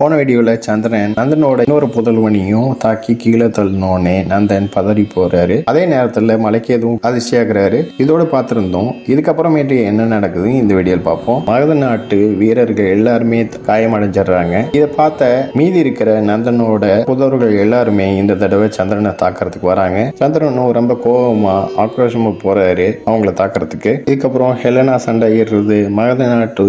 போன வீடியோவில் சந்திரன் நந்தனோட இன்னொரு புதல்வனையும் தாக்கி கீழே தள்ளினோடனே நந்தன் பதறி போறாரு. அதே நேரத்தில் மலைக்கு எதுவும் அதிர்ச்சியாகிறாரு இதோட பார்த்துருந்தோம். இதுக்கப்புறமேட்டு என்ன நடக்குது? இந்த வீடியோவில் பார்ப்போம். மகத நாட்டு வீரர்கள் எல்லாருமே காயமடைஞ்சிடுறாங்க. இதை பார்த்த மீதி இருக்கிற நந்தனோட புதவர்கள் எல்லாருமே இந்த தடவை சந்திரனை தாக்குறதுக்கு வராங்க. சந்திரனும் ரொம்ப கோபமா ஆக்ரோஷமா போறாரு அவங்கள தாக்குறதுக்கு. இதுக்கப்புறம் ஹெலனா சண்டையிடுறது மகத நாட்டு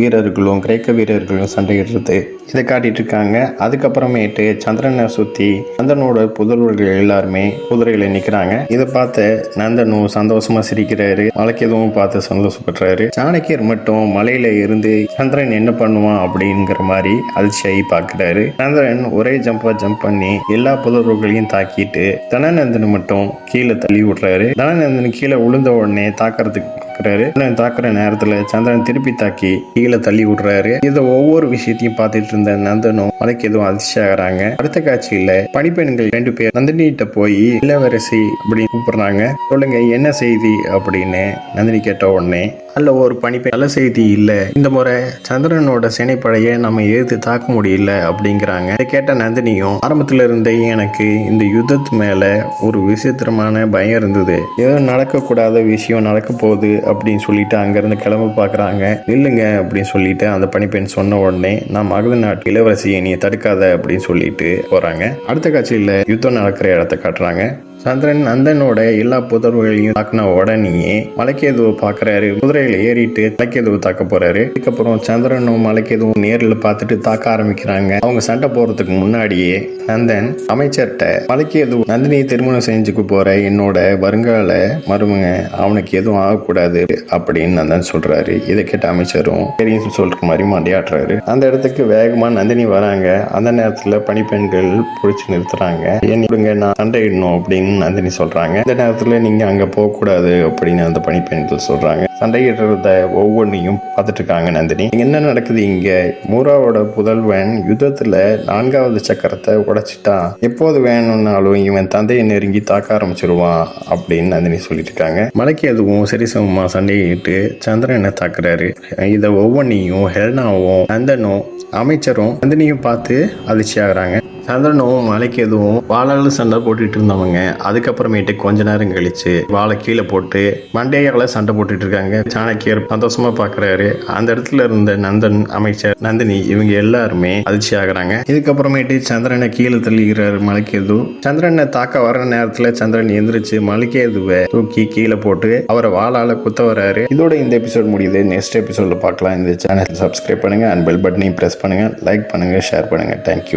வீரர்களும் கிரேக்க வீரர்களும் சண்டையிடுறது. இதை காட்டிட்டு இருக்காங்க அதுக்கப்புறமேட்டு சந்திரனை சுத்தி நந்தனோட புதல்வர்கள் எல்லாருமே குதிரையில நிக்கிறாங்க. இதை பார்த்து நந்தனும் சந்தோஷமா சிரிக்கிறாரு. மலைக்கு எதுவும் பார்த்து சந்தோஷப்படுறாரு. சாணக்கியர் மட்டும் மலையில இருந்து சந்திரன் என்ன பண்ணுவான் அப்படிங்கிற மாதிரி அதிர்ச்சியாகி பார்க்கிறாரு. சந்திரன் ஒரே ஜம்பா ஜம்ப் பண்ணி எல்லா புதல்வர்களையும் தாக்கிட்டு தனநந்தன் மட்டும் கீழே தள்ளி விடுறாரு. தனநந்தன் கீழே விழுந்த உடனே தாக்குறதுக்கு பார்க்குறாரு சந்திரன் தாக்குற நேரத்தில் சந்திரன் திருப்பி தாக்கி கீழே தள்ளி விடுறாரு. இதை ஒவ்வொரு விஷயத்தையும் பார்த்துட்டு இருந்த நந்தனும் மலைக்கு எதுவும் அதிர்ச்சி ஆகிறாங்க அடுத்த காட்சியில பணிப்பெண்கள் ரெண்டு பேர் நந்தினிகிட்ட போய் இளவரசி அப்படின்னு கூப்பிடுறாங்க. சொல்லுங்க என்ன செய்தி? அப்படின்னு நந்தினி கேட்ட உடனே அல்ல ஒரு பணிப்பை நல்ல செய்தி இல்லை. இந்த முறை சந்திரனோட சினைப்படையை நம்ம எதிர்த்து தாக்க முடியல அப்படிங்கிறாங்க. இதை கேட்ட நந்தினியும் ஆரம்பத்தில் இருந்தே எனக்கு இந்த யுத்தத்து மேலே ஒரு விசித்திரமான பயம் இருந்தது. ஏதோ நடக்கக்கூடாத விஷயம் நடக்க போகுது அப்படின்னு சொல்லிட்டு அங்கேருந்து கிளம்ப பார்க்குறாங்க இல்லைங்க அப்படின்னு சொல்லிட்டு அந்த பணிப்பெண் சொன்ன உடனே நான் மகத நாட்டு இளவரசியை நீ தடுக்காத அப்படின்னு சொல்லிட்டு போகிறாங்க அடுத்த காட்சியில் யுத்தம் நடக்கிற இடத்த காட்டுறாங்க. சந்திரன் நந்தனோட எல்லா புதர்வுகளையும் தாக்குன உடனேயே மலைக்கேதுவை பார்க்குறாரு. குதிரையில ஏறிட்டு மலைக்கேதுவை தாக்க போறாரு. அதுக்கப்புறம் சந்திரனும் மலைக்கேதுவும் நேரில் பார்த்துட்டு தாக்க ஆரம்பிக்கிறாங்க. அவங்க சண்டை போறதுக்கு முன்னாடியே நந்தன் அமைச்சர்கிட்ட மலைக்கேது நந்தினியை திருமணம் செஞ்சுக்க போற என்னோட வருங்கால மருமங்க அவனுக்கு எதுவும் ஆகக்கூடாது அப்படின்னு நந்தன் சொல்றாரு. இதை கேட்ட அமைச்சரும் சரின்னு சொல்ற மாதிரி மண்டையாடுறாரு அந்த இடத்துக்கு வேகமா நந்தினி வராங்க. அந்த நேரத்துல பணிப்பெண்கள் பிடிச்சி நிறுத்துறாங்க. ஏன் விடுங்க நான் சண்டையிடணும் அப்படின்னு நந்தினி சொல்றாங்க. இந்த நேரத்தில் நீங்க அங்க போகக்கூடாது அப்படின்னு அந்த பணிப்பெண்கள் சொல்றாங்க. சண்டையிடுறத ஒவ்வொன்றையும் பார்த்துட்டு இருக்காங்க நந்தினி. என்ன நடக்குது இங்கே? மூராவோட புதல்வன் யுத்தத்தில் நான்காவது சக்கரத்தை உடைச்சிட்டான். எப்போது வேணும்னாலும் இவன் தந்தையை நெருங்கி தாக்க ஆரம்பிச்சிருவான் அப்படின்னு நந்தினி சொல்லிட்டு இருக்காங்க. மலைக்கு எதுவும் சரிசமமா சண்டையிட்டு சந்திரனை தாக்குறாரு. இதை ஒவ்வொன்றையும் ஹெல்னாவும் நந்தனும் அமைச்சரும் நந்தினியும் பார்த்து அதிர்ச்சி ஆகுறாங்க சந்திரனும் மலைக்கு எதுவும் வாழால சண்டை போட்டுட்டு இருந்தவங்க. அதுக்கப்புறமேட்டு கொஞ்ச நேரம் கழிச்சு வாழை கீழே போட்டு மண்டையால சண்டை போட்டுட்டு இருக்காங்க. சாணக்கியர் சந்தோஷமா பாக்குறாரு. அந்த இடத்துல இருந்த நந்தன் அமைச்சர் நந்தினி இவங்க எல்லாருமே அதிர்ச்சி ஆகுறாங்க. இதுக்கப்புறமேட்டு சந்திரனை கீழே தள்ளிக்கிறாரு மலைக்கேது. சந்திரனை தாக்க வர நேரத்துல சந்திரன் எந்திரிச்சு மலைக்கேதுவை தூக்கி கீழே போட்டு அவரை வாழால குத்த வராரு இதோட இந்த எபிசோட் முடியுது. நெக்ஸ்ட் எபிசோட்ல பார்க்கலாம். இந்த சேனல் சப்ஸ்கிரைப் பண்ணுங்க. அண்ட் பெல் பட்டனையும் பிரஸ் பண்ணுங்க. லைக் பண்ணுங்க. ஷேர் பண்ணுங்க. Thank you